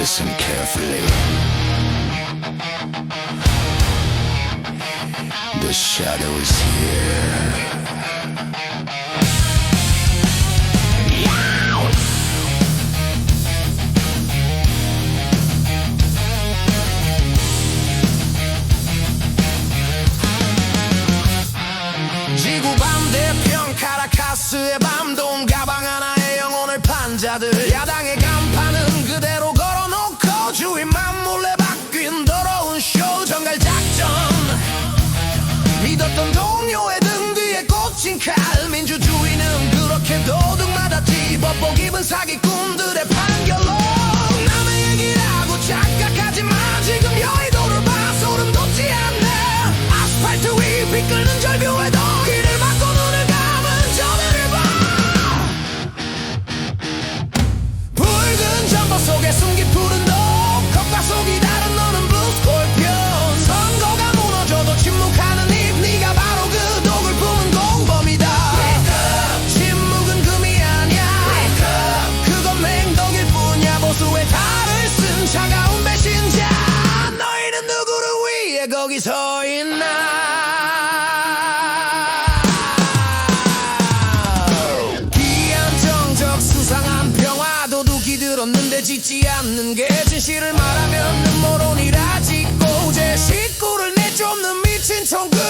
Listen carefully. The shadow is here. 카스의 밤동 가방 하나에 영혼을 판 자들. 야당의 간판은 그대로 걸어놓고 주인만 몰래 바뀐 더러운 쇼 정갈 작전. 믿었던 동료의 등 뒤에 꽂힌 칼. 민주주의는 그렇게 도둑마다 집어보기은 사기꾼 서 있나? 기한 정적 수상한 평화 도둑이 들었는데 짓지 않는 게 진실을 말하면 눈물 온이라 짓고 제 식구를 내쫓는 미친 청구